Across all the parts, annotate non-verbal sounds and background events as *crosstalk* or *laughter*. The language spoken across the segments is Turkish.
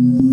Thank you.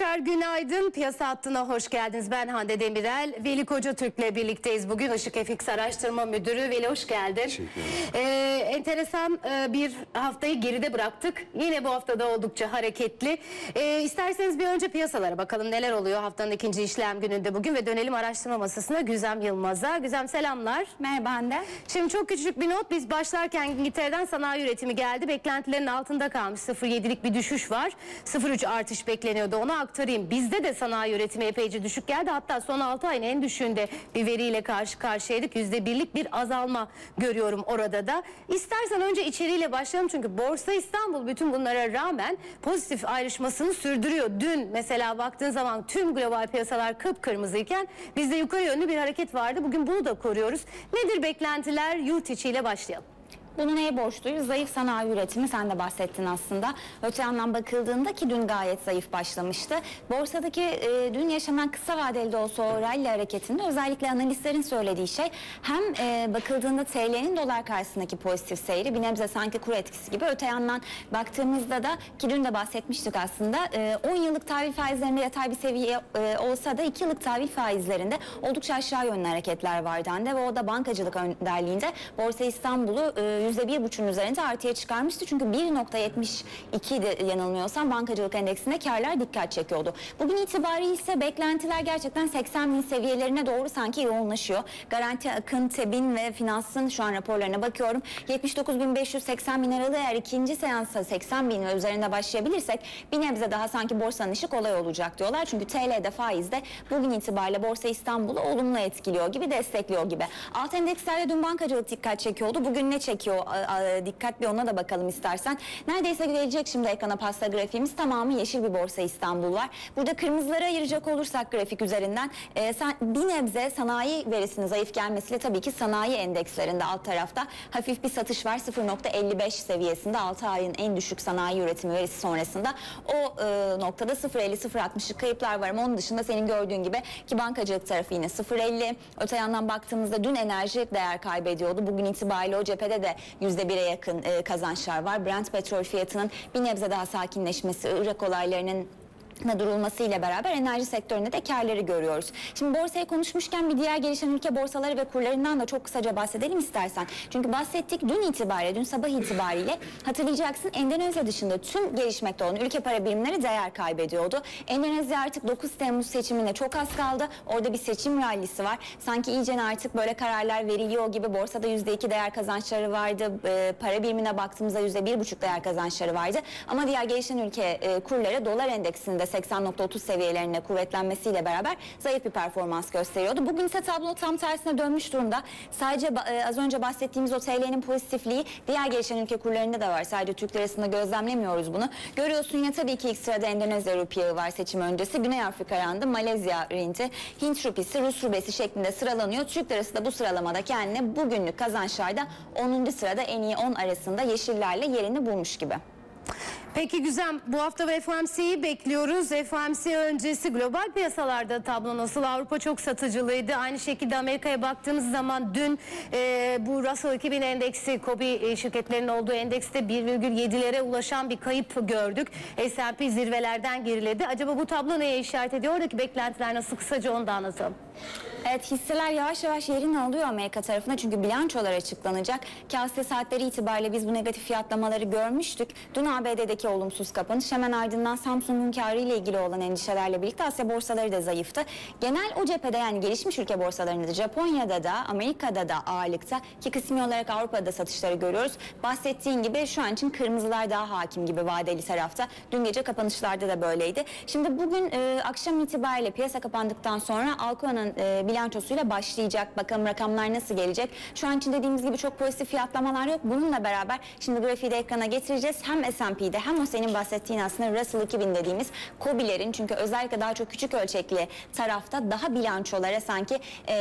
Tekrar günaydın. Piyasa hattına hoş geldiniz. Ben Hande Demirel. Veli Koca Türk'le birlikteyiz bugün. Işık FX Araştırma Müdürü. Veli hoş geldin. Ee, enteresan e, bir haftayı geride bıraktık. Yine bu haftada oldukça hareketli. Ee, isterseniz bir önce piyasalara bakalım neler oluyor haftanın ikinci işlem gününde bugün ve dönelim araştırma masasına Güzem Yılmaz'a. Güzem selamlar. Merhaba Hande. Şimdi çok küçük bir not. Biz başlarken İngiltere'den sanayi üretimi geldi. Beklentilerin altında kalmış. 0.7'lik bir düşüş var. 0.3 artış bekleniyordu. Onu aktarayım. Bizde de sanayi üretimi epeyce düşük geldi. Hatta son 6 ayın en düşüğünde bir veriyle karşı karşıyaydık. %1'lik bir azalma görüyorum orada da. İstersen önce içeriğiyle başlayalım. Çünkü Borsa İstanbul bütün bunlara rağmen pozitif ayrışmasını sürdürüyor. Dün mesela baktığın zaman tüm global piyasalar kıpkırmızıyken bizde yukarı yönlü bir hareket vardı. Bugün bunu da koruyoruz. Nedir beklentiler? Yurt içiyle başlayalım. Bunu neye borçluyuz? Zayıf sanayi üretimi sen de bahsettin aslında. Öte yandan bakıldığında ki dün gayet zayıf başlamıştı. Borsadaki e, dün yaşanan kısa vadeli de olsa o rally hareketinde özellikle analistlerin söylediği şey hem e, bakıldığında TL'nin dolar karşısındaki pozitif seyri bir nebze sanki kur etkisi gibi. Öte yandan baktığımızda da ki dün de bahsetmiştik aslında e, 10 yıllık tahvil faizlerinde yatay bir seviye e, olsa da 2 yıllık tahvil faizlerinde oldukça aşağı yönlü hareketler vardı Hande ve o da bankacılık önderliğinde Borsa İstanbul'u e, %1,5'ün üzerinde artıya çıkarmıştı. Çünkü 1.72 idi yanılmıyorsam bankacılık endeksinde karlar dikkat çekiyordu. Bugün itibariyle ise beklentiler gerçekten 80 bin seviyelerine doğru sanki yoğunlaşıyor. Garanti Akın, Tebin ve Finans'ın şu an raporlarına bakıyorum. 79.580 bin aralığı eğer ikinci seansa 80 bin ve üzerinde başlayabilirsek bir nebze daha sanki borsanın işi kolay olacak diyorlar. Çünkü TL'de faizde bugün itibariyle Borsa İstanbul'u olumlu etkiliyor gibi destekliyor gibi. Alt endekslerde dün bankacılık dikkat çekiyordu. Bugün ne çekiyor? A- a- Dikkatli ona da bakalım istersen. Neredeyse gelecek şimdi ekrana pasta grafiğimiz tamamı yeşil bir Borsa İstanbul var. Burada kırmızılara ayıracak olursak grafik üzerinden e, sen, bir nebze sanayi verisinin zayıf gelmesiyle tabii ki sanayi endekslerinde alt tarafta hafif bir satış var. 0.55 seviyesinde 6 ayın en düşük sanayi üretimi verisi sonrasında o e, noktada 0.50-0.60'lık kayıplar var ama onun dışında senin gördüğün gibi ki bankacılık tarafı yine 0.50. Öte yandan baktığımızda dün enerji değer kaybediyordu. Bugün itibariyle o cephede de %1'e yakın e, kazançlar var. Brent petrol fiyatının bir nebze daha sakinleşmesi, Irak olaylarının da durulması ile beraber enerji sektöründe de karları görüyoruz. Şimdi borsayı konuşmuşken bir diğer gelişen ülke borsaları ve kurlarından da çok kısaca bahsedelim istersen. Çünkü bahsettik dün itibariyle, dün sabah itibariyle hatırlayacaksın Endonezya dışında tüm gelişmekte olan ülke para birimleri değer kaybediyordu. Endonezya artık 9 Temmuz seçimine çok az kaldı. Orada bir seçim rallisi var. Sanki iyice artık böyle kararlar veriliyor gibi borsada %2 değer kazançları vardı. E, para birimine baktığımızda %1,5 değer kazançları vardı. Ama diğer gelişen ülke e, kurları dolar endeksinde 80.30 seviyelerine kuvvetlenmesiyle beraber zayıf bir performans gösteriyordu. Bugün ise tablo tam tersine dönmüş durumda. Sadece e, az önce bahsettiğimiz o TL'nin pozitifliği diğer gelişen ülke kurlarında da var. Sadece Türk lirasında gözlemlemiyoruz bunu. Görüyorsun yine tabii ki ilk sırada Endonezya rupiyağı var seçim öncesi. Güney Afrika randı, Malezya rinti, Hint rupisi, Rus rubesi şeklinde sıralanıyor. Türk lirası da bu sıralamada kendine bugünlük kazançlarda 10. sırada en iyi 10 arasında yeşillerle yerini bulmuş gibi. Peki Güzem bu hafta FOMC'yi bekliyoruz. FOMC öncesi global piyasalarda tablo nasıl? Avrupa çok satıcılıydı. Aynı şekilde Amerika'ya baktığımız zaman dün e, bu Russell 2000 endeksi KOBİ şirketlerinin olduğu endekste 1,7'lere ulaşan bir kayıp gördük. S&P zirvelerden geriledi. Acaba bu tablo neye işaret ediyor? Oradaki beklentiler nasıl? Kısaca onu da anlatalım. Evet hisseler yavaş yavaş yerini alıyor Amerika tarafına çünkü bilançolar açıklanacak. Kase saatleri itibariyle biz bu negatif fiyatlamaları görmüştük. Dün ABD'deki olumsuz kapanış hemen ardından Samsung'un karı ile ilgili olan endişelerle birlikte Asya borsaları da zayıftı. Genel o cephede yani gelişmiş ülke borsalarında da Japonya'da da Amerika'da da ağırlıkta ki kısmi olarak Avrupa'da satışları görüyoruz. Bahsettiğin gibi şu an için kırmızılar daha hakim gibi vadeli tarafta. Dün gece kapanışlarda da böyleydi. Şimdi bugün e, akşam itibariyle piyasa kapandıktan sonra Alcoa'nın e, bilançosuyla başlayacak. Bakalım rakamlar nasıl gelecek. Şu an için dediğimiz gibi çok pozitif fiyatlamalar yok. Bununla beraber şimdi grafiği de ekrana getireceğiz. Hem S&P'de hem o senin bahsettiğin aslında Russell 2000 dediğimiz COBİ'lerin çünkü özellikle daha çok küçük ölçekli tarafta daha bilançolara sanki e,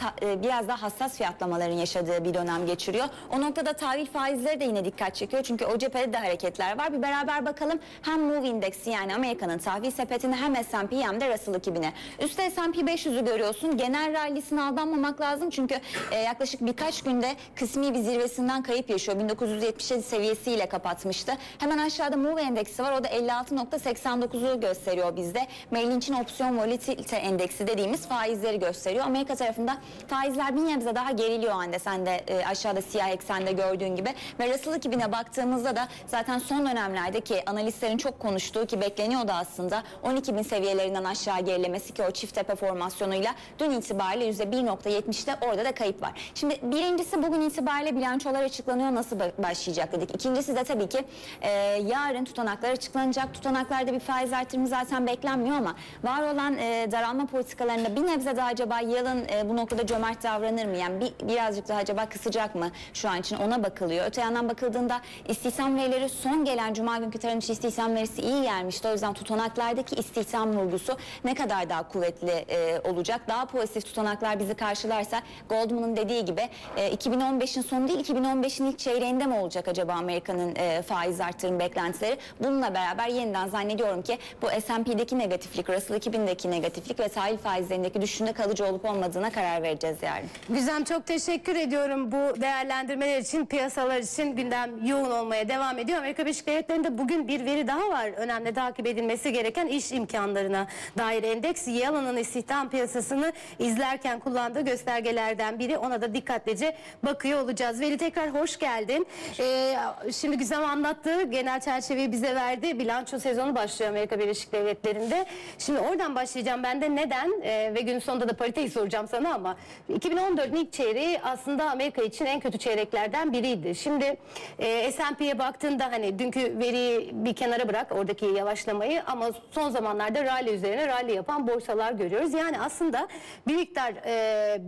sa- e, biraz daha hassas fiyatlamaların yaşadığı bir dönem geçiriyor. O noktada tahvil faizleri de yine dikkat çekiyor. Çünkü o cephede de hareketler var. Bir beraber bakalım hem Move Indeksi yani Amerika'nın tahvil sepetini hem S&P hem de Russell 2000'e. Üstte S&P 500'ü görüyorsun. Genel rallisine aldanmamak lazım. Çünkü e, yaklaşık birkaç günde kısmi bir zirvesinden kayıp yaşıyor. 1977 seviyesiyle kapatmıştı. Hemen aşağıda Move endeksi var. O da 56.89'u gösteriyor bizde. Merrill Lynch'in opsiyon volatilite endeksi dediğimiz faizleri gösteriyor. Amerika tarafında faizler bir nebze daha geriliyor halde. Sen de e, aşağıda siyah eksende gördüğün gibi. Ve Russell 2000'e baktığımızda da zaten son dönemlerdeki analistlerin çok konuştuğu ki bekleniyordu aslında 12 bin seviyelerinden aşağı gerilemesi ki o çift tepe formasyonuyla dün itibariyle %1.70'te orada da kayıp var. Şimdi birincisi bugün itibariyle bilançolar açıklanıyor nasıl ba- başlayacak dedik. İkincisi de tabii ki e, yarın tutanaklar açıklanacak. Tutanaklarda bir faiz artırımı zaten beklenmiyor ama var olan e, daralma politikalarında bir nebze daha acaba yılın e, bu noktada cömert davranır mı? Yani bir, birazcık daha acaba kısacak mı şu an için ona bakılıyor. Öte yandan bakıldığında istihdam verileri son gelen cuma günkü tarım içi istihdam verisi iyi gelmişti. O yüzden tutanaklardaki istihdam vurgusu ne kadar daha kuvvetli e, olacak? Daha tutanaklar bizi karşılarsa Goldman'ın dediği gibi e, 2015'in sonu değil 2015'in ilk çeyreğinde mi olacak acaba Amerika'nın e, faiz artırım beklentileri? Bununla beraber yeniden zannediyorum ki bu S&P'deki negatiflik, Russell 2000'deki negatiflik ve tahvil faizlerindeki düşüşünde kalıcı olup olmadığına karar vereceğiz yarın. Güzem çok teşekkür ediyorum bu değerlendirmeler için, piyasalar için gündem yoğun olmaya devam ediyor. Amerika Birleşik Devletleri'nde bugün bir veri daha var. Önemli takip edilmesi gereken iş imkanlarına dair endeks. Yalın'ın istihdam piyasasını izlerken kullandığı göstergelerden biri. Ona da dikkatlice bakıyor olacağız. Veli tekrar hoş geldin. Ee, şimdi Güzem anlattı, genel çerçeveyi bize verdi. Bilanço sezonu başlıyor Amerika Birleşik Devletleri'nde. Şimdi oradan başlayacağım. Ben de neden ee, ve günün sonunda da pariteyi soracağım sana ama 2014'ün ilk çeyreği aslında Amerika için en kötü çeyreklerden biriydi. Şimdi e, S&P'ye baktığında hani dünkü veriyi bir kenara bırak oradaki yavaşlamayı ama son zamanlarda rally üzerine rally yapan borsalar görüyoruz. Yani aslında bir miktar e,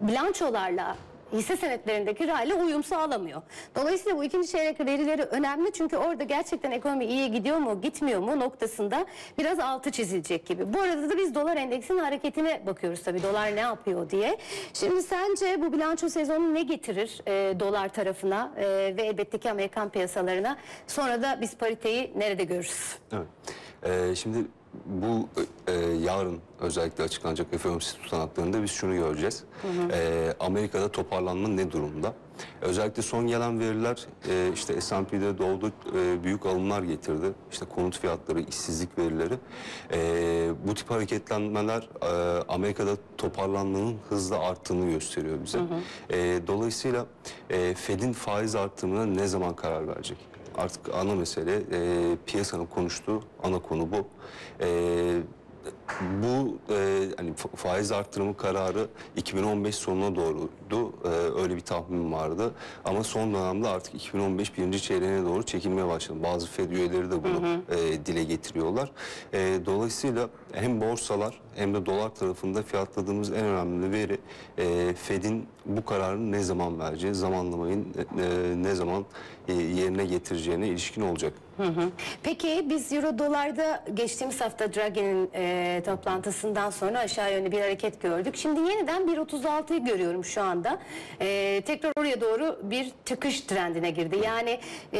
bilançolarla hisse senetlerindeki rally uyum sağlamıyor. Dolayısıyla bu ikinci çeyrek verileri önemli çünkü orada gerçekten ekonomi iyi gidiyor mu gitmiyor mu noktasında biraz altı çizilecek gibi. Bu arada da biz dolar endeksinin hareketine bakıyoruz tabii dolar ne yapıyor diye. Şimdi sence bu bilanço sezonu ne getirir e, dolar tarafına e, ve elbette ki Amerikan piyasalarına? Sonra da biz pariteyi nerede görürüz? Evet. Ee, şimdi bu e, yarın özellikle açıklanacak FOMC tutanaklarında biz şunu göreceğiz. Ee, Amerika'da toparlanma ne durumda? Özellikle son gelen veriler e, işte S&P'de doğdu e, büyük alımlar getirdi. İşte konut fiyatları, işsizlik verileri. E, bu tip hareketlenmeler e, Amerika'da toparlanmanın hızla arttığını gösteriyor bize. E, dolayısıyla e, Fed'in faiz artırımına ne zaman karar verecek? Artık ana mesele e, piyasanın konuştuğu ana konu bu. E, bu e, hani fa- faiz arttırımı kararı 2015 sonuna doğruydu. E, öyle bir tahmin vardı. Ama son dönemde artık 2015 birinci çeyreğine doğru çekilmeye başladı. Bazı Fed üyeleri de bunu e, dile getiriyorlar. E, dolayısıyla hem borsalar hem de dolar tarafında fiyatladığımız en önemli veri e, Fed'in bu kararını ne zaman vereceği, zamanlamayı e, ne zaman e, yerine getireceğine ilişkin olacak. Hı hı. Peki biz euro dolarda geçtiğimiz hafta Draghi'nin e, toplantısından sonra aşağı yönlü bir hareket gördük. Şimdi yeniden 1.36'yı görüyorum şu anda. E, tekrar oraya doğru bir çıkış trendine girdi. Yani e,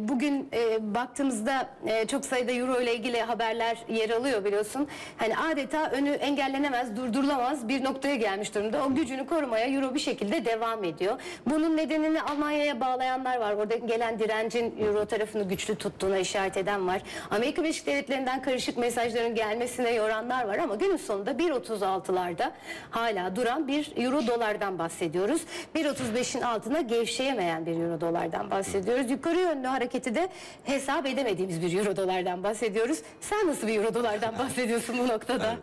bugün e, baktığımızda e, çok sayıda euro ile ilgili haberler yer alıyor biliyorsun. Hani adeta önü engellenemez, durdurulamaz bir noktaya gelmiş durumda. O gücünü korumaya euro bir şekilde devam ediyor. Bunun nedenini Almanya'ya bağlayanlar var. Orada gelen direncin euro tarafını güçlü tuttuğuna işaret eden var. Amerika Birleşik Devletleri'nden karışık mesajların gelmesine yoranlar var ama günün sonunda 1.36'larda hala duran bir euro dolardan bahsediyoruz. 1.35'in altına gevşeyemeyen bir euro dolardan bahsediyoruz. Yukarı yönlü hareketi de hesap edemediğimiz bir euro dolardan bahsediyoruz. Sen nasıl bir euro dolardan bahsediyorsun bu noktada?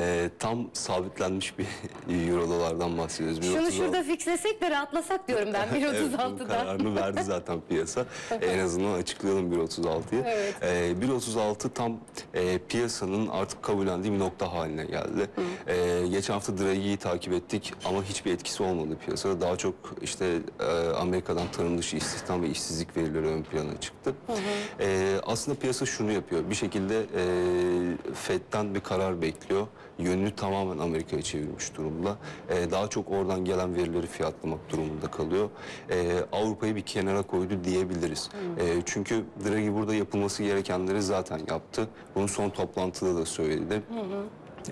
Ee, tam sabitlenmiş bir *laughs* euro dolardan bahsediyoruz. Şunu 1.36 şurada fixlesek de rahatlasak diyorum ben *laughs* Evet, bunun 1.36'da. kararını verdi zaten piyasa. en azından açıklayalım 1.36'yı. Evet. Ee, 1.36 tam e, piyasanın artık kabullendiği bir nokta haline geldi. Ee, geçen hafta Draghi'yi takip ettik ama hiçbir etkisi olmadı piyasada. Daha çok işte e, Amerika'dan tarım dışı istihdam ve işsizlik verileri ön plana çıktı. Ee, aslında piyasa şunu yapıyor. Bir şekilde e, FED'den bir karar bekliyor. Yönünü tamamen Amerika'ya çevirmiş durumda. Ee, daha çok oradan gelen verileri fiyatlamak durumunda kalıyor. Ee, Avrupa'yı bir kenara koydu diyebiliriz. Ee, çünkü Draghi burada yapılması gerekenleri zaten yaptı. Bunu son toplantıda da söyledi.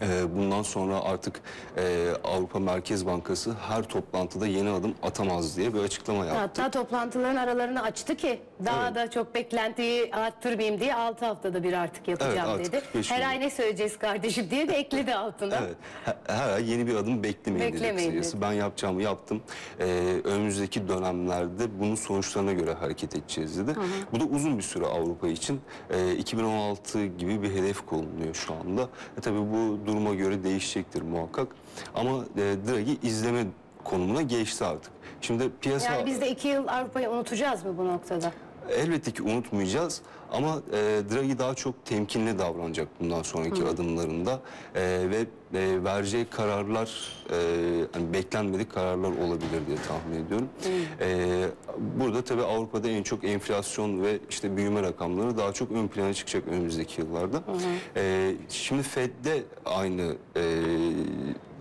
Ee, Bundan sonra artık e, Avrupa Merkez Bankası her toplantıda yeni adım atamaz diye bir açıklama yaptı. Hatta toplantıların aralarını açtı ki daha Evet. da çok beklentiyi arttırmayayım diye 6 haftada bir artık yapacağım Evet, artık dedi. 45 Her gün. ay ne söyleyeceğiz kardeşim diye de ekledi altına. Evet. Her, her ay yeni bir adım beklemeyin, dedi Beklemeyin kısacası. dedi. Ben yapacağımı yaptım. Ee, önümüzdeki dönemlerde bunun sonuçlarına göre hareket edeceğiz dedi. Bu da uzun bir süre Avrupa için. Ee, 2016 gibi bir hedef konuluyor şu anda. E, tabii bu duruma göre değişecektir muhakkak. Ama e, Draghi izleme konumuna geçti artık. Şimdi piyasa... Yani biz de 2 yıl Avrupa'yı unutacağız mı bu noktada? Elbette ki unutmayacağız ama e, Draghi daha çok temkinli davranacak bundan sonraki adımlarında E, ve e, vereceği kararlar e, hani beklenmedik kararlar olabilir diye tahmin ediyorum. E, burada tabii Avrupa'da en çok enflasyon ve işte büyüme rakamları daha çok ön plana çıkacak önümüzdeki yıllarda. E, şimdi Fed'de aynı e,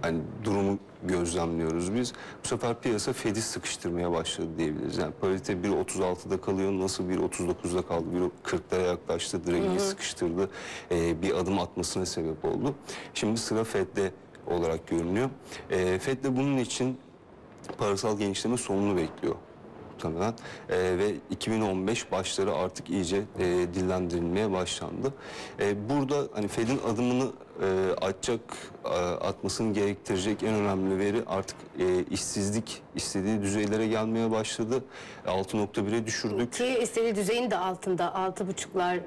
hani durumu gözlemliyoruz biz. Bu sefer piyasa Fed'i sıkıştırmaya başladı diyebiliriz. Yani parite 1.36'da kalıyor. Nasıl 1.39'da kaldı? 1.40'lara yaklaştı. Draghi'yi sıkıştırdı. Ee, bir adım atmasına sebep oldu. Şimdi sıra Fed'de olarak görünüyor. Ee, Fed de bunun için parasal genişleme sonunu bekliyor muhtemelen. Ee, ve 2015 başları artık iyice e, dillendirilmeye başlandı. Ee, burada hani Fed'in adımını e, atacak, e, atmasını gerektirecek en önemli veri artık e, işsizlik istediği düzeylere gelmeye başladı. 6.1'e düşürdük. Ki istediği düzeyin de altında 6.5'lar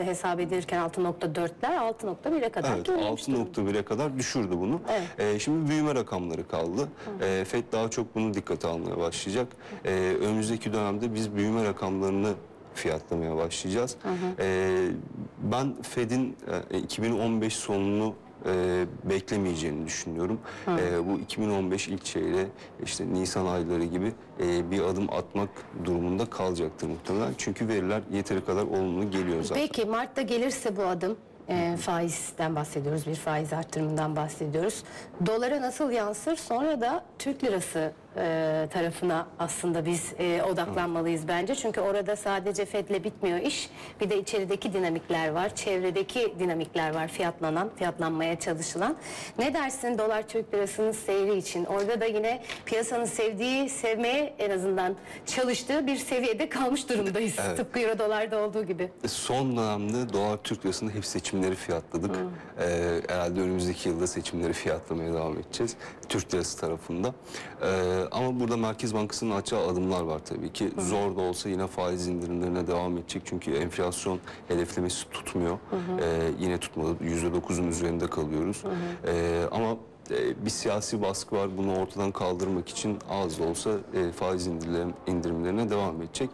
e, hesap edilirken 6.4'ler 6.1'e kadar Evet, gerilemiş durumda. 6.1'e kadar düşürdü bunu. Evet. Ee, şimdi büyüme rakamları kaldı. Ee, FED daha çok bunu dikkate almaya başlayacak. Ee, önümüzdeki dönemde biz büyüme rakamlarını fiyatlamaya başlayacağız. Ee, ben FED'in e, 2015 sonunu e, beklemeyeceğini düşünüyorum. E, bu 2015 ilk çeyreğe işte Nisan ayları gibi e, bir adım atmak durumunda kalacaktır muhtemelen. Çünkü veriler yeteri kadar olumlu geliyor zaten. Peki Mart'ta gelirse bu adım e, faizden bahsediyoruz, bir faiz arttırımından bahsediyoruz. Dolara nasıl yansır? Sonra da Türk lirası e, tarafına aslında biz e, odaklanmalıyız bence. Çünkü orada sadece Fed'le bitmiyor iş. Bir de içerideki dinamikler var, çevredeki dinamikler var fiyatlanan, fiyatlanmaya çalışılan. Ne dersin dolar Türk lirasının seyri için? Orada da yine piyasanın sevdiği, sevmeye en azından çalıştığı bir seviyede kalmış durumdayız. Evet. Tıpkı euro dolarda olduğu gibi. Son dönemde dolar Türk lirasında hep seçimleri fiyatladık. Ee, herhalde önümüzdeki yılda seçimleri fiyatlamaya devam edeceğiz. Türk lirası tarafında. Ee, ama burada Merkez Bankası'nın atacağı adımlar var tabii ki. Zor da olsa yine faiz indirimlerine devam edecek. Çünkü enflasyon hedeflemesi tutmuyor. Ee, yine tutmadı. %9'un üzerinde kalıyoruz. Ee, ama e, bir siyasi baskı var. Bunu ortadan kaldırmak için az da olsa e, faiz indirim, indirimlerine devam edecek.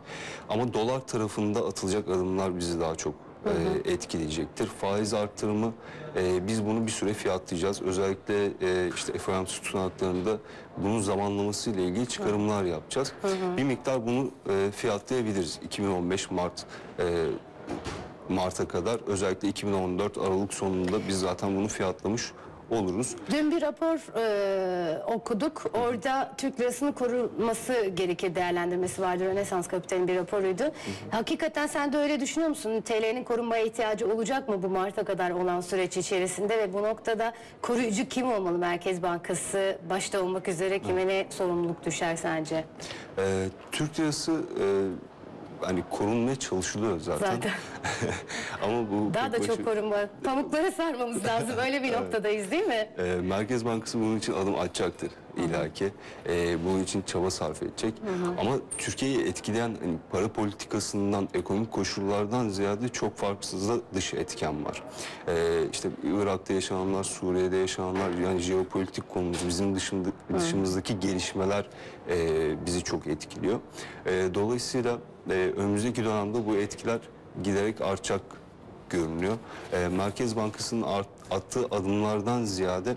Ama dolar tarafında atılacak adımlar bizi daha çok e, etkileyecektir. Faiz arttırımı e, biz bunu bir süre fiyatlayacağız. Özellikle e, işte FOMC tutanaklarında bunun zamanlaması ile ilgili çıkarımlar yapacağız. Bir miktar bunu e, fiyatlayabiliriz. 2015 Mart e, Mart'a kadar özellikle 2014 Aralık sonunda biz zaten bunu fiyatlamış oluruz. Dün bir rapor e, okuduk. Orada Türk lirasının korunması gerekir değerlendirmesi vardı. Rönesans Kapital'in bir raporuydu. Hakikaten sen de öyle düşünüyor musun? TL'nin korunmaya ihtiyacı olacak mı bu Mart'a kadar olan süreç içerisinde ve bu noktada koruyucu kim olmalı? Merkez Bankası başta olmak üzere kime ne sorumluluk düşer sence? Ee, Türk lirası e, hani korunmaya çalışılıyor zaten. Zaten. *laughs* Ama bu Daha da çok başı- korunma. Pamuklara sarmamız lazım. Öyle bir *laughs* noktadayız değil mi? Ee, Merkez Bankası bunun için adım atacaktır illaki. Ee, bunun için çaba sarf edecek. Ama Türkiye'yi etkileyen hani, para politikasından, ekonomik koşullardan ziyade çok farksız da dış etken var. Ee, işte Irak'ta yaşananlar, Suriye'de yaşananlar, yani jeopolitik konumuz, bizim dışında, dışımızdaki gelişmeler e, bizi çok etkiliyor. E, dolayısıyla e, önümüzdeki dönemde bu etkiler giderek artacak görünüyor. E, Merkez Bankası'nın art- attığı adımlardan ziyade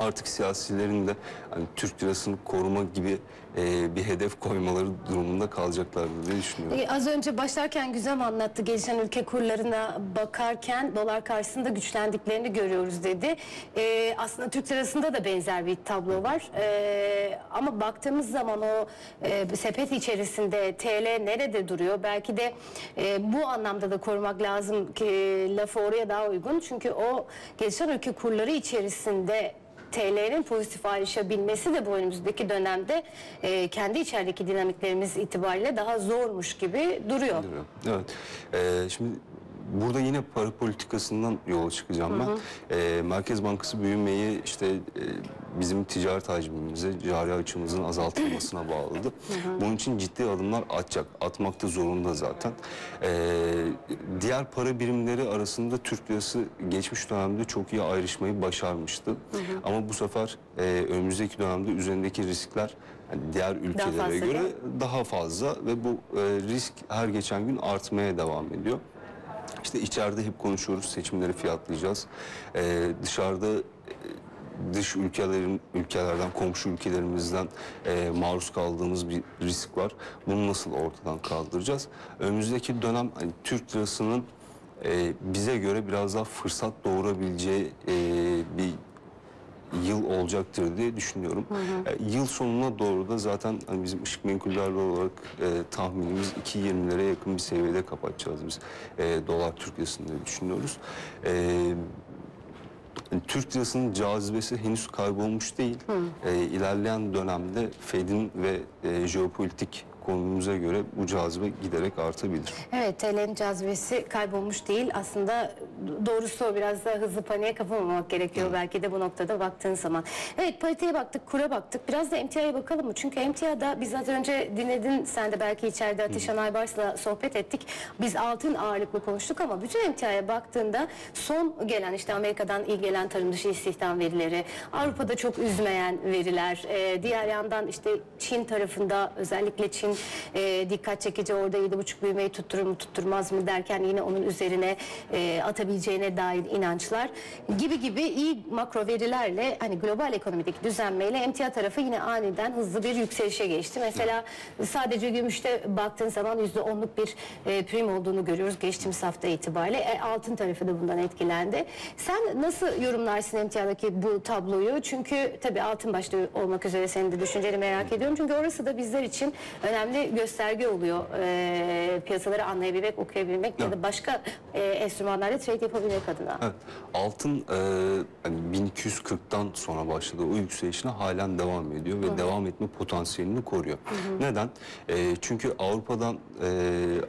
artık siyasilerin de hani Türk lirasını koruma gibi e, bir hedef koymaları durumunda kalacaklardır diye düşünüyorum. Ee, Az önce başlarken Güzem anlattı. Gelişen ülke kurlarına bakarken dolar karşısında güçlendiklerini görüyoruz dedi. Ee, aslında Türk lirasında da benzer bir tablo var. Ee, ama baktığımız zaman o e, sepet içerisinde TL nerede duruyor? Belki de e, bu anlamda da korumak lazım ki lafı oraya daha uygun. Çünkü o gelişen ülke kurları içerisinde TL'nin pozitif ayrışabilmesi de bu önümüzdeki dönemde e, kendi içerideki dinamiklerimiz itibariyle daha zormuş gibi duruyor. Evet. Ee, şimdi burada yine para politikasından yola çıkacağım ben. Ee, Merkez Bankası büyümeyi işte e, bizim ticaret hacmimize, cari açımızın azaltılmasına *laughs* bağladı. Bunun için ciddi adımlar atacak. Atmak da zorunda zaten. Ee, diğer para birimleri arasında Türk lirası geçmiş dönemde çok iyi ayrışmayı başarmıştı. Ama bu sefer e, önümüzdeki dönemde üzerindeki riskler yani diğer ülkelere fazla göre daha fazla ve bu e, risk her geçen gün artmaya devam ediyor. İşte içeride hep konuşuyoruz seçimleri fiyatlayacağız. E, dışarıda e, dış ülkelerin ülkelerden komşu ülkelerimizden e, maruz kaldığımız bir risk var. Bunu nasıl ortadan kaldıracağız? Önümüzdeki dönem hani Türk lirasının e, bize göre biraz daha fırsat doğurabileceği e, bir yıl olacaktır diye düşünüyorum. E, yıl sonuna doğru da zaten hani bizim ışık menkulleri olarak e, tahminimiz 2.20'lere yakın bir seviyede kapatacağız biz. E, dolar Türk lirasını düşünüyoruz. E, Türk lirasının cazibesi henüz kaybolmuş değil. E, ilerleyen dönemde Fed'in ve e, jeopolitik konumumuza göre bu cazibe giderek artabilir. Evet TL'nin cazibesi kaybolmuş değil. Aslında doğrusu o biraz da hızlı paniğe kapılmamak gerekiyor belki de bu noktada baktığın zaman. Evet pariteye baktık, kura baktık. Biraz da emtiaya bakalım mı? Çünkü emtiada biz az önce dinledin sen de belki içeride Ateş Aybars'la sohbet ettik. Biz altın ağırlıklı konuştuk ama bütün emtiaya baktığında son gelen işte Amerika'dan iyi gelen tarım dışı istihdam verileri, Avrupa'da çok üzmeyen veriler, e, diğer yandan işte Çin tarafında özellikle Çin e, dikkat çekici orada 7,5 büyümeyi tutturur mu tutturmaz mı derken yine onun üzerine e, atabileceğine dair inançlar gibi gibi iyi makro verilerle hani global ekonomideki düzenmeyle emtia tarafı yine aniden hızlı bir yükselişe geçti. Mesela sadece gümüşte baktığın zaman %10'luk bir e, prim olduğunu görüyoruz geçtiğimiz hafta itibariyle. E, altın tarafı da bundan etkilendi. Sen nasıl yorumlarsın emtiadaki bu tabloyu? Çünkü tabii altın başta olmak üzere senin de düşünceni merak ediyorum. Çünkü orası da bizler için önemli gösterge oluyor. E, piyasaları anlayabilmek, okuyabilmek ya da başka e, enstrümanlarla trade yapabilmek adına. Evet, altın e, hani 1240'tan sonra başladı o yükselişine halen devam ediyor ve devam etme potansiyelini koruyor. Neden? E, çünkü Avrupa'dan e,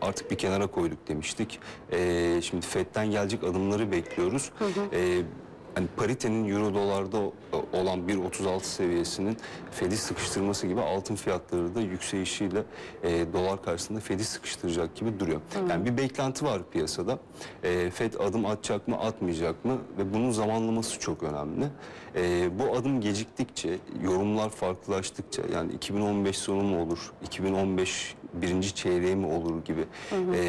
artık bir kenara koyduk demiştik. E, şimdi FED'den gelecek adımları bekliyoruz. E, hani paritenin euro dolarda o- olan 1.36 seviyesinin Fed'i sıkıştırması gibi altın fiyatları da yükselişiyle e, dolar karşısında Fed'i sıkıştıracak gibi duruyor. Yani bir beklenti var piyasada. E, Fed adım atacak mı atmayacak mı ve bunun zamanlaması çok önemli. E, bu adım geciktikçe, yorumlar farklılaştıkça yani 2015 sonu mu olur, 2015 birinci çeyreği mi olur gibi e,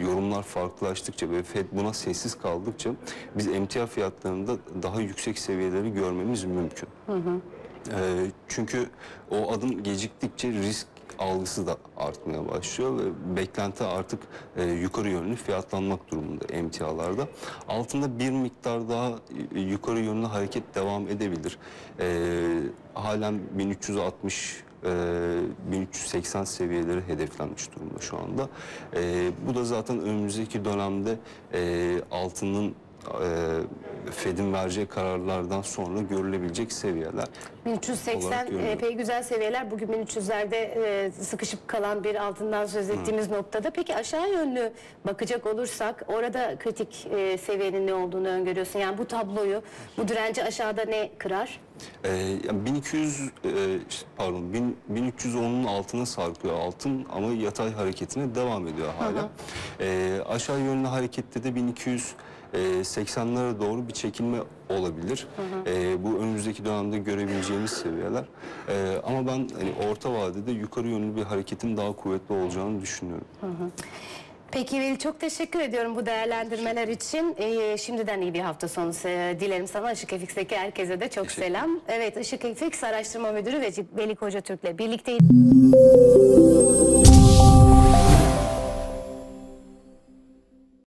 yorumlar farklılaştıkça ve Fed buna sessiz kaldıkça biz emtia fiyatlarında daha yüksek seviyeleri görmemiz mümkün. E, çünkü o adım geciktikçe risk algısı da artmaya başlıyor ve beklenti artık e, yukarı yönlü fiyatlanmak durumunda emtialarda. Altında bir miktar daha e, yukarı yönlü hareket devam edebilir. E, halen 1360 e, 1380 seviyeleri hedeflenmiş durumda şu anda. E, bu da zaten önümüzdeki dönemde e, altının e, Fed'in vereceği kararlardan sonra görülebilecek seviyeler. 1380 olarak görüyorum. epey güzel seviyeler. Bugün 1300'lerde e, sıkışıp kalan bir altından söz ettiğimiz noktada. Peki aşağı yönlü bakacak olursak orada kritik e, seviyenin ne olduğunu öngörüyorsun. Yani bu tabloyu, bu direnci aşağıda ne kırar? Yani 1200 e, pardon 1000 1310'un altına sarkıyor altın ama yatay hareketine devam ediyor hala. Ee, aşağı yönlü harekette de 1200 e, 80'lere doğru bir çekilme olabilir. Ee, bu önümüzdeki dönemde görebileceğimiz seviyeler. Ee, ama ben hani orta vadede yukarı yönlü bir hareketin daha kuvvetli olacağını düşünüyorum. Peki Veli çok teşekkür ediyorum bu değerlendirmeler için. Ee, şimdiden iyi bir hafta sonu e, dilerim sana. Işık FX'teki herkese de çok selam. Evet Işık FX Araştırma Müdürü ve Veli Koca Türk'le birlikteyiz.